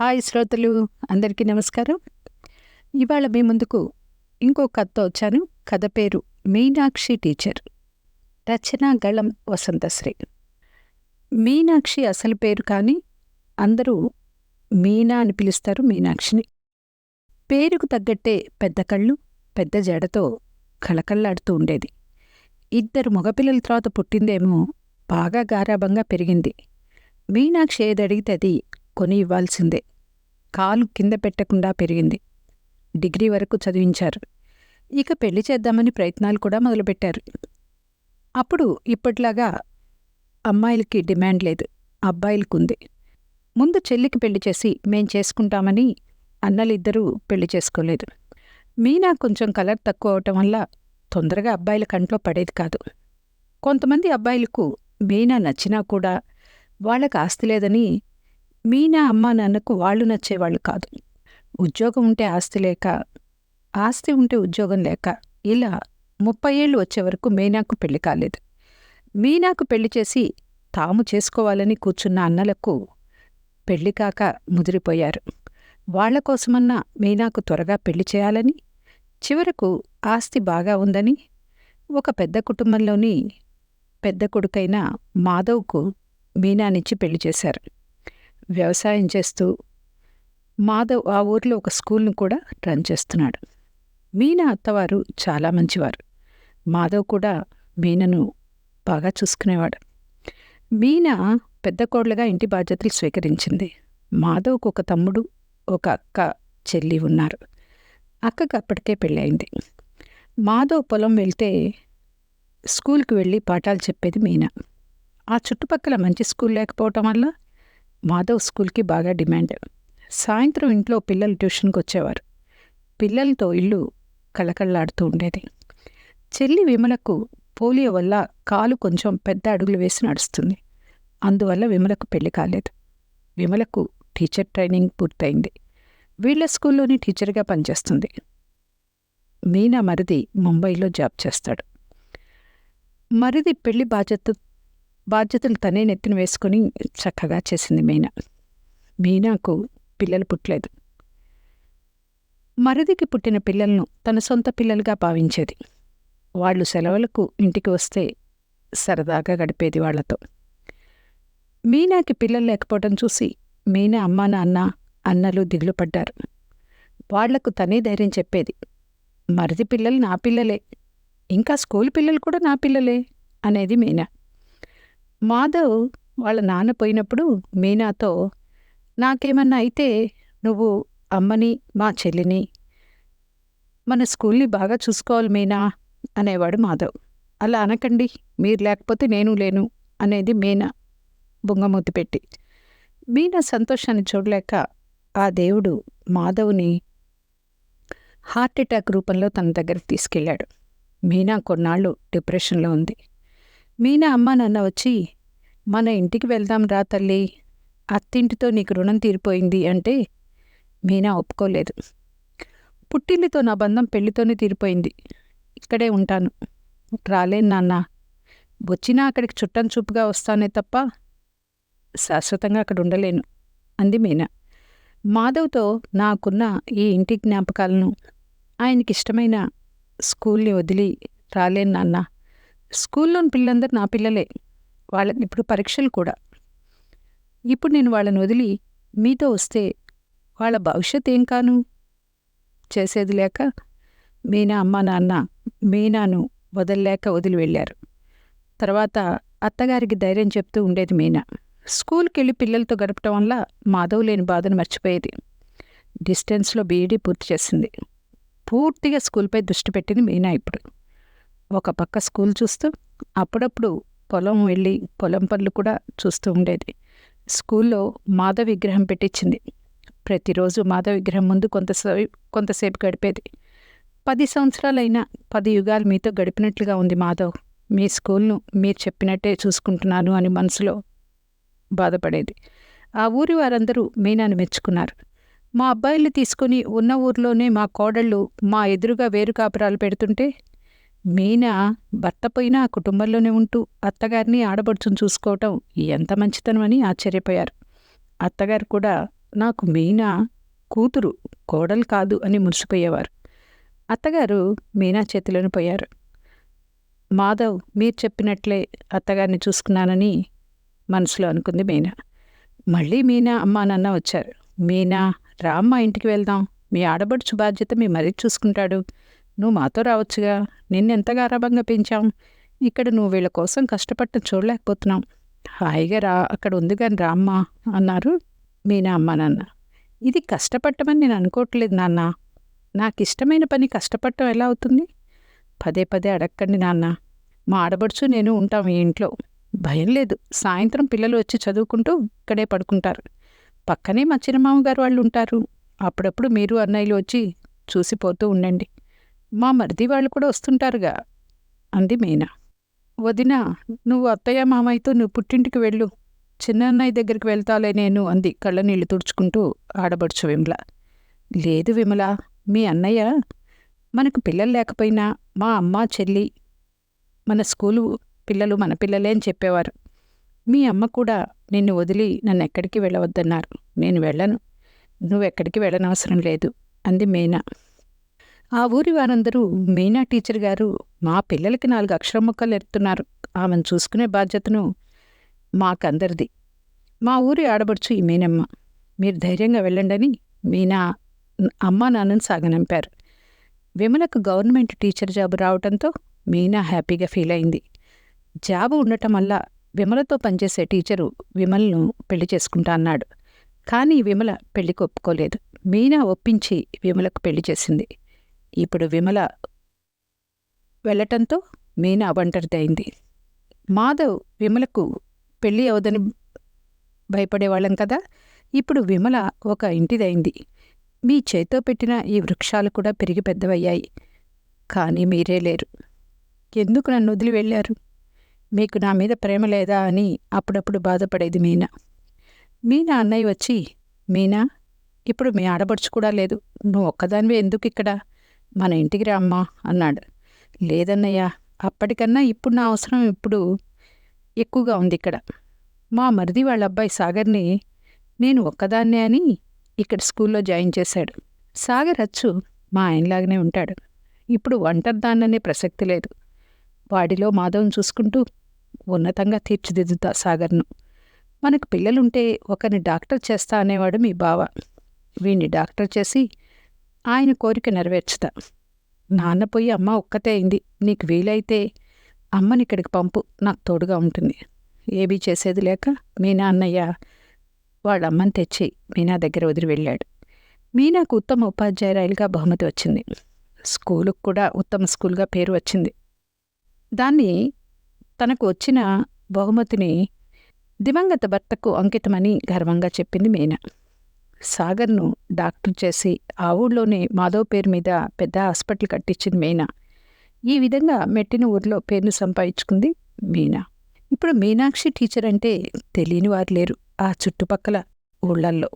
Hi శ్రోతలు అందరికీ నమస్కారం. ఇవాళ మీ ముందుకు ఇంకో కథతో వచ్చాను. కథ పేరు మీనాక్షి టీచర్. రచన గళం వసంతశ్రీ. మీనాక్షి అసలు పేరు కానీ అందరూ మీనా అని పిలుస్తారు మీనాక్షిని. పేరుకు తగ్గట్టే పెద్ద కళ్ళు పెద్ద జడతో కళకళ్ళాడుతూ ఉండేది. ఇద్దరు మగపిల్లల తర్వాత పుట్టిందేమో బాగా గారాభంగా పెరిగింది. మీనాక్షి ఏదడిగితే అది కొని ఇవ్వాల్సిందే. కాలు కింద పెట్టకుండా పెరిగింది. డిగ్రీ వరకు చదివించారు. ఇక పెళ్ళి చేద్దామని ప్రయత్నాలు కూడా మొదలుపెట్టారు. అప్పుడు ఇప్పట్లాగా అమ్మాయిలకి డిమాండ్ లేదు. అబ్బాయిలకుంది. ముందు చెల్లికి పెళ్ళి చేసి మేం చేసుకుంటామని అన్నలిద్దరూ పెళ్ళి చేసుకోలేదు. మీనా కొంచెం కలర్ తక్కువ అవటం వల్ల తొందరగా అబ్బాయిల కంట్లో పడేది కాదు. కొంతమంది అబ్బాయిలకు మీనా నచ్చినా కూడా వాళ్ళకి ఆస్తి లేదని మీనా అమ్మ నాన్నకు వాళ్ళు నచ్చేవాళ్ళు కాదు. ఉద్యోగం ఉంటే ఆస్తి లేక ఆస్తి ఉంటే ఉద్యోగం లేక ఇలా ముప్పై ఏళ్ళు వచ్చే వరకు మీనాకు పెళ్ళి కాలేదు. మీనాకు పెళ్ళి చేసి తాము చేసుకోవాలని కూర్చున్న అన్నలకు పెళ్ళి కాక ముదిరిపోయారు. వాళ్ళ కోసమన్నా మీనాకు త్వరగా పెళ్ళి చేయాలని చివరకు ఆస్తి బాగా ఉందని ఒక పెద్ద కుటుంబంలోని పెద్ద కొడుకైన మాధవ్కు మీనానిచ్చి పెళ్ళి చేశారు. వ్యవసాయం చేస్తూ మాధవ్ ఆ ఊర్లో ఒక స్కూల్ను కూడా రన్ చేస్తున్నాడు. మీనా అత్తవారు చాలా మంచివారు. మాధవ్ కూడా మీనను బాగా చూసుకునేవాడు. మీనా పెద్ద కోడలుగా ఇంటి బాధ్యతలు స్వీకరించింది. మాధవ్కు ఒక తమ్ముడు ఒక అక్క చెల్లి ఉన్నారు. అక్కకు అప్పటికే పెళ్ళయింది. మాధవ్ పొలం వెళ్తే స్కూల్కి వెళ్ళి పాఠాలు చెప్పేది మీనా. ఆ చుట్టుపక్కల మంచి స్కూల్ లేకపోవటం వల్ల మాధవ్ స్కూల్కి బాగా డిమాండ్. సాయంత్రం ఇంట్లో పిల్లలు ట్యూషన్కి వచ్చేవారు పిల్లలతో ఇల్లు కళకళలాడుతూ ఉండేది. చెల్లి విమలకు పోలియో వల్ల కాలు కొంచెం పెద్ద అడుగులు వేసి నడుస్తుంది. అందువల్ల విమలకు పెళ్ళి కాలేదు. విమలకు టీచర్ ట్రైనింగ్ పూర్తయింది. వీళ్ళ స్కూల్లోని టీచర్గా పనిచేస్తుంది. మీనా మరిది ముంబైలో జాబ్ చేస్తాడు. మరిది పెళ్ళి బాధ్యత బాధ్యతలు తనే నెత్తిన వేసుకుని చక్కగా చేసింది మీనా. మీనాకు పిల్లలు పుట్టలేదు. మరిదికి పుట్టిన పిల్లలను తన సొంత పిల్లలుగా భావించేది. వాళ్ళు సెలవులకు ఇంటికి వస్తే సరదాగా గడిపేది వాళ్ళతో మీనాకి పిల్లలు లేకపోవడం చూసి మీనా అమ్మా నాన్న అన్నలు దిగులు పడ్డారు. వాళ్ళకు తనే ధైర్యం చెప్పేది. మరిది పిల్లలు నా పిల్లలే. ఇంకా స్కూల్ పిల్లలు కూడా నా పిల్లలే అనేది మీనా. మాధవ్ వాళ్ళ నాన్న పోయినప్పుడు మీనాతో నాకేమన్నా అయితే నువ్వు అమ్మని మా చెల్లిని మన స్కూల్ని బాగా చూసుకోవాలి మీనా అనేవాడు మాధవ్. అలా అనకండి మీరు లేకపోతే నేను లేను అనేది మీనా బొంగమూతి పెట్టి. మీనా సంతోషాన్ని చూడలేక ఆ దేవుడు మాధవ్ని హార్ట్ అటాక్ రూపంలో తన దగ్గరికి తీసుకెళ్ళాడు. మీనా కొన్నాళ్ళు డిప్రెషన్లో ఉంది. మీనా అమ్మ నాన్న వచ్చి మన ఇంటికి వెళ్దాం రా తల్లి. అత్తింటితో నీకు రుణం తీరిపోయింది అంటే మీనా ఒప్పుకోలేదు. పుట్టిల్లితో నా బంధం పెళ్ళితోనే తీరిపోయింది. ఇక్కడే ఉంటాను. రాలేను నాన్న. వచ్చినా అక్కడికి చుట్టం చూపుగా వస్తానే తప్ప శాశ్వతంగా అక్కడ ఉండలేను అంది మీనా. మాధవ్తో నాకున్న ఈ ఇంటి జ్ఞాపకాలను ఆయనకి ఇష్టమైన స్కూల్ని వదిలి రాలేను నాన్న. స్కూల్లోని పిల్లలందరూ నా పిల్లలే. వాళ్ళని ఇప్పుడు పరీక్షలు కూడా. ఇప్పుడు నేను వాళ్ళని వదిలి మీతో వస్తే వాళ్ళ భవిష్యత్ ఏం కాను? చేసేది లేక మీనా అమ్మ నాన్న మీనాను వదల్లేక వదిలి వెళ్ళారు. తర్వాత అత్తగారికి ధైర్యం చెప్తూ ఉండేది మీనా. స్కూల్కి వెళ్ళి పిల్లలతో గడపటం వల్ల మాధవ్ లేని బాధను మర్చిపోయేది. డిస్టెన్స్లో బీఈడీ పూర్తి చేసింది. పూర్తిగా స్కూల్పై దృష్టి పెట్టింది మీనా ఇప్పుడు. ఒక పక్క స్కూల్ చూస్తూ అప్పుడప్పుడు పొలం వెళ్ళి పొలం పనులు కూడా చూస్తూ ఉండేది. స్కూల్లో మాధ విగ్రహం పెట్టించింది ప్రతిరోజు మాధ విగ్రహం ముందు కొంతసేపు కొంతసేపు గడిపేది. పది సంవత్సరాలైనా పది యుగాలు మీతో గడిపినట్లుగా ఉంది మాధవ్. మీ స్కూల్ను మీరు చెప్పినట్టే చూసుకుంటున్నాను అని మనసులో బాధపడేది. ఆ ఊరి వారందరూ మీనాను మెచ్చుకున్నారు. మా అబ్బాయిల్ని తీసుకుని ఉన్న ఊర్లోనే మా కోడళ్ళు మా ఎదురుగా వేరు కాపురాలు పెడుతుంటే మీనా భర్త పోయినా ఆ కుటుంబంలోనే ఉంటూ అత్తగారిని ఆడబడుచుని చూసుకోవటం ఎంత మంచితనమని ఆశ్చర్యపోయారు. అత్తగారు కూడా నాకు మీనా కూతురు కోడలు కాదు అని మురిసిపోయేవారు. అత్తగారు మీనా చేతిలోని పోయారు. మాధవ్ మీరు చెప్పినట్లే అత్తగారిని చూసుకున్నానని మనసులో అనుకుంది మీనా. మళ్ళీ మీనా అమ్మా నాన్న వచ్చారు. మీనా రామ్మ ఇంటికి వెళ్దాం. మీ ఆడబడుచు బాధ్యత మీ మరీ చూసుకుంటాడు. నువ్వు మాతో రావచ్చుగా. నిన్నెంత గారాభంగా పెంచాం. ఇక్కడ నువ్వు వీళ్ళ కోసం కష్టపడటం చూడలేకపోతున్నాం. హాయిగా రా అక్కడ ఉంది కానీ రామ్మా అన్నారు మీనా అమ్మ నాన్న. ఇది కష్టపడటమని నేను అనుకోవట్లేదు నాన్న. నాకు ఇష్టమైన పని కష్టపడటం ఎలా అవుతుంది? పదే పదే అడక్కండి నాన్న. మా ఆడబడుచు నేను ఉంటాం ఈ ఇంట్లో. భయం లేదు. సాయంత్రం పిల్లలు వచ్చి చదువుకుంటూ ఇక్కడే పడుకుంటారు. పక్కనే మా చిన్నమామ గారు వాళ్ళు ఉంటారు. అప్పుడప్పుడు మీరు అన్నయ్యలు వచ్చి చూసిపోతూ ఉండండి. మా మరిది వాళ్ళు కూడా వస్తుంటారుగా అంది మీనా. వదిన నువ్వు అత్తయ్య మామయ్యతో నువ్వు పుట్టింటికి వెళ్ళు. చిన్న అన్నయ్య దగ్గరికి వెళ్తాలే నేను అంది కళ్ళ నీళ్ళు తుడుచుకుంటూ ఆడబడుచు విమల. లేదు విమల మీ అన్నయ్య మనకు పిల్లలు లేకపోయినా మా అమ్మ చెల్లి మన స్కూలు పిల్లలు మన పిల్లలే అని చెప్పేవారు. మీ అమ్మ కూడా నిన్ను వదిలి నన్ను ఎక్కడికి వెళ్ళవద్దన్నారు. నేను వెళ్ళను. నువ్వెక్కడికి వెళ్ళనవసరం లేదు అంది మీనా. ఆ ఊరి వారందరూ మీనా టీచర్ గారు మా పిల్లలకి నాలుగు అక్షర ముక్కలు ఎత్తున్నారు ఆమెను చూసుకునే బాధ్యతను మాకందరిది. మా ఊరి ఆడబడుచు ఈ మీనమ్మ. మీరు ధైర్యంగా వెళ్ళండని మీనా అమ్మా నాన్నని సాగనంపారు. విమలకు గవర్నమెంట్ టీచర్ జాబు రావటంతో మీనా హ్యాపీగా ఫీల్ అయింది. జాబు ఉండటం వల్ల విమలతో పనిచేసే టీచరు విమల్ను పెళ్ళి చేసుకుంటా అన్నాడు. కానీ విమల పెళ్ళికి ఒప్పుకోలేదు. మీనా ఒప్పించి విమలకు పెళ్ళి చేసింది. ఇప్పుడు విమల వెళ్ళటంతో మీనా ఒంటరిది అయింది మాధవ్ విమలకు పెళ్ళి అవదని భయపడేవాళ్ళం కదా? ఇప్పుడు విమల ఒక ఇంటిదైంది. మీ చేతో పెట్టిన ఈ వృక్షాలు కూడా పెరిగి పెద్దవయ్యాయి. కానీ మీరే లేరు. ఎందుకు నన్ను వదిలి వెళ్ళారు? మీకు నా మీద ప్రేమ లేదా అని అప్పుడప్పుడు బాధపడేది మీనా. మీనా అన్నయ్య వచ్చి మీనా ఇప్పుడు మీ ఆడబడుచు కూడా లేదు. నువ్వు ఒక్కదానివే ఎందుకు ఇక్కడ మన ఇంటికి రామ్మా అన్నాడు. లేదన్నయ్య అప్పటికన్నా ఇప్పుడు నా అవసరం ఇప్పుడు ఎక్కువగా ఉంది ఇక్కడ. మా మరిది వాళ్ళ అబ్బాయి సాగర్ని నేను ఒక్కదాన్నే అని ఇక్కడ స్కూల్లో జాయిన్ చేశాడు. సాగర్ అచ్చు మా ఆయనలాగానే ఉంటాడు. ఇప్పుడు ఒంటరిదాన్ననే ప్రసక్తి లేదు. వాడిలో మాధవం చూసుకుంటూ ఉన్నతంగా తీర్చిదిద్దుతా సాగర్ను. మనకు పిల్లలుంటే ఒకరిని డాక్టర్ చేస్తా అనేవాడు మీ బావ. వీణ్ణి డాక్టర్ చేసి ఆయన కోరిక నెరవేర్చుతా. నాన్న పోయి అమ్మ ఒక్కతే అయింది. నీకు వీలైతే అమ్మని ఇక్కడికి పంపు. నాకు తోడుగా ఉంటుంది. ఏబీ చేసేది లేక మీనా అన్నయ్య వాళ్ళ అమ్మని తెచ్చి మీనా దగ్గర వదిలి వెళ్ళాడు. మీనాకు ఉత్తమ ఉపాధ్యాయురాలుగా బహుమతి వచ్చింది. స్కూలుకు కూడా ఉత్తమ స్కూల్గా పేరు వచ్చింది. దాన్ని తనకు వచ్చిన బహుమతిని దివంగత భర్తకు అంకితమని గర్వంగా చెప్పింది మీనా. సాగర్ను డాక్టర్ చేసి ఆ ఊళ్ళోనే మాధవ్ పేరు మీద పెద్ద హాస్పిటల్ కట్టించింది మీనా. ఈ విధంగా మెట్టిన ఊర్లో పేరును సంపాదించుకుంది మీనా. ఇప్పుడు మీనాక్షి టీచర్ అంటే తెలియని వారు లేరు ఆ చుట్టుపక్కల ఊళ్ళల్లో.